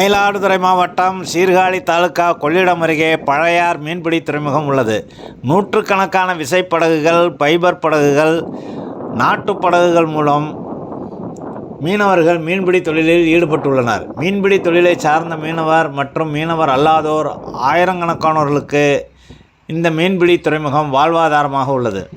மயிலாடுதுறை மாவட்டம் சீர்காழி தாலுகா கொள்ளிடம் அருகே பழையார் மீன்பிடி துறைமுகம் உள்ளது. நூற்றுக்கணக்கான விசைப்படகுகள் பைபர் படகுகள் நாட்டுப் படகுகள் மூலம் மீனவர்கள் மீன்பிடி தொழிலில் ஈடுபட்டுள்ளனர். மீன்பிடி தொழிலை சார்ந்த மீனவர் மற்றும் மீனவர் அல்லாதோர் ஆயிரக்கணக்கானோர்களுக்கு இந்த மீன்பிடி துறைமுகம் வாழ்வாதாரமாக உள்ளது.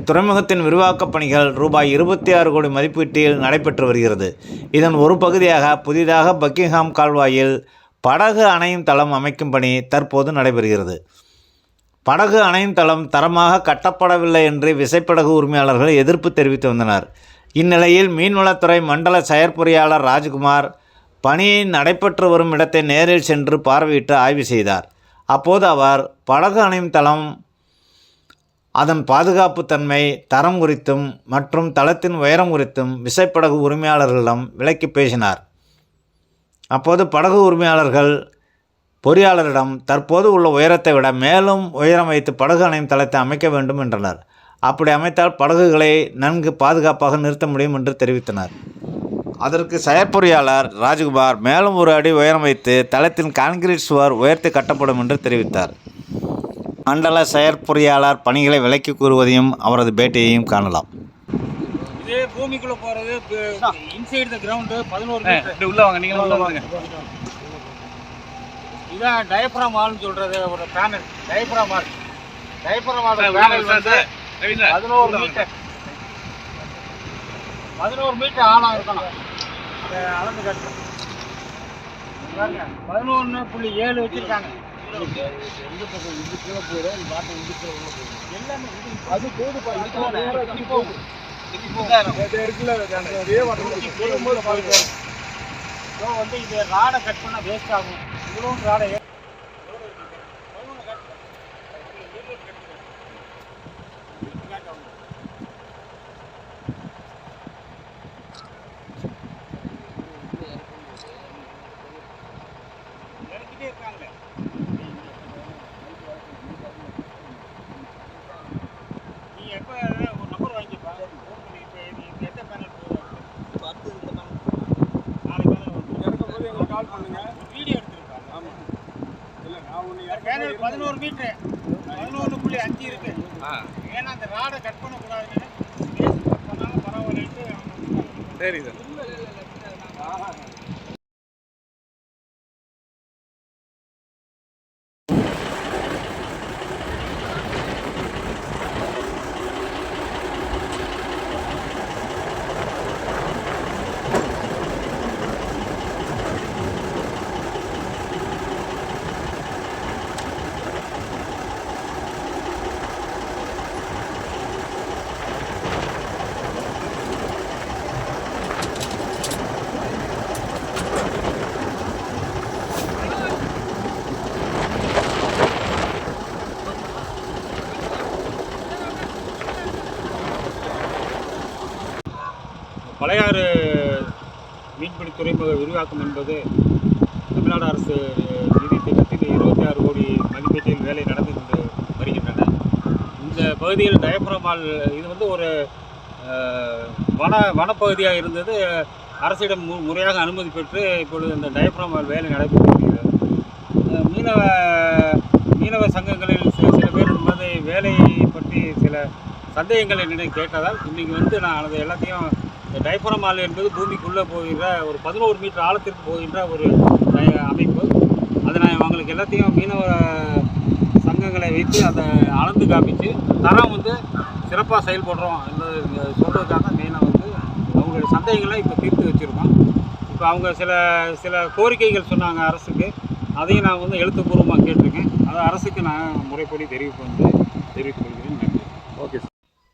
துறைமுகத்தின் விரிவாக்கப் பணிகள் ரூபாய் இருபத்தி ஆறு கோடி மதிப்பீட்டில் நடைபெற்று வருகிறது. இதன் ஒரு பகுதியாக புதிதாக பக்கிங்ஹாம் கால்வாயில் படகு அணையும் தளம் அமைக்கும் பணி தற்போது நடைபெறுகிறது. படகு அணையும் தளம் தரமாக கட்டப்படவில்லை என்று விசைப்படகு உரிமையாளர்கள் எதிர்ப்பு தெரிவித்து வந்தனர். இந்நிலையில் மீன்வளத்துறை மண்டல செயற்பொறியாளர் ராஜ்குமார் பணி நடைபெற்று வரும் இடத்தை நேரில் சென்று பார்வையிட்டு ஆய்வு செய்தார். அப்போது அவர் படகு அணையும் தளம் அதன் பாதுகாப்பு தன்மை தரம் குறித்தும் மற்றும் தளத்தின் உயரம் குறித்தும் விசைப்படகு உரிமையாளர்களிடம் விளக்கி பேசினார். அப்போது படகு உரிமையாளர்கள் பொறியாளரிடம் தற்போது உள்ள உயரத்தை விட மேலும் உயரம் வைத்து படகு அணையும் தளத்தை அமைக்க வேண்டும் என்றனர். அப்படி அமைத்தால் படகுகளை நன்கு பாதுகாப்பாக நிறுத்த முடியும் என்று தெரிவித்தனர். அதற்கு செயற்பொறியாளர் ராஜ்குமார் மேலும் ஒரு அடி உயரம் வைத்து தளத்தின் கான்கிரீட் சுவர் உயர்த்தி கட்டப்படும் என்று தெரிவித்தார். மண்டல செயற்பொறியாளர் பணிகளை விளக்கி கூறுவதையும் அவரது பேட்டியையும் காணலாம். இது பூமிக்குள்ள போறது இன்சைடு த கிரவுண்டு பதினோரு உள்ள வாங்க நீங்க உள்ள வாங்க. இதான் டயப்ராம் வால்னு சொல்றது ஒரு panel diaphragm wall diaphragm panel வந்து. பதினோரு மீட்டர் பதினோரு மீட்டர் ஆழம் இருக்கணும். அளந்து கட்டணும் பாருங்க பதினொன்று புள்ளி ஏழு வச்சிருக்காங்க. எந்த பக்கம் அது போதுப்பா இது போது வந்து இது ராடை கட் பண்ணால் வேஸ்ட் ஆகும். இவ்வளோ ராடை பதினோரு மீட்ரு. பதினொன்று புள்ளி அஞ்சு இருக்கு. ஏன்னா அந்த ராடை கட் பண்ணக்கூடாதுன்னு. சரி சார். பழையாறு மீன்பிடி துறைமுக விரிவாக்கம் என்பது தமிழ்நாடு அரசு நிதி திட்டத்தில் இருபத்தி ஆறு கோடி மதிப்பீட்டில் வேலை நடந்து கொண்டு வருகின்றன. இந்த பகுதியில் டயப்ரமால் இது வந்து ஒரு வன வனப்பகுதியாக இருந்தது. அரசிடம் மு முறையாக அனுமதி பெற்று இப்பொழுது இந்த டயப்ரமால் வேலை நடைபெற்று வருகிறது. மீனவ மீனவ சங்கங்களில் சில சில பேர் என்பதை பற்றி சில சந்தேகங்கள் என்னிடம் கேட்டதால் இன்றைக்கி வந்து நான் அதை எல்லாத்தையும் இந்த டைஃபரமால் என்பது பூமிக்குள்ளே போகின்ற ஒரு பதினோரு மீட்டர் ஆழத்திற்கு போகின்ற ஒரு அமைப்பு. அதை நான் அவங்களுக்கு எல்லாத்தையும் மீனவ சங்கங்களை வைத்து அதை அளந்து காமிச்சு தரம் வந்து சிறப்பாக செயல்படுறோம் என்பது சொல்கிறதுக்காக மெயினாக வந்து அவங்களுடைய சந்தேகங்களை இப்போ தீர்த்து வச்சுருக்கோம். இப்போ அவங்க சில சில கோரிக்கைகள் சொன்னாங்க அரசுக்கு. அதையும் நான் வந்து எழுத்துப்பூர்வமாக கேட்டிருக்கேன். அதை அரசுக்கு நான் முறைப்படி தெரிவிப்பு வந்து தெரிவித்துக் கொள்கிறேன். நன்றி. ஓகே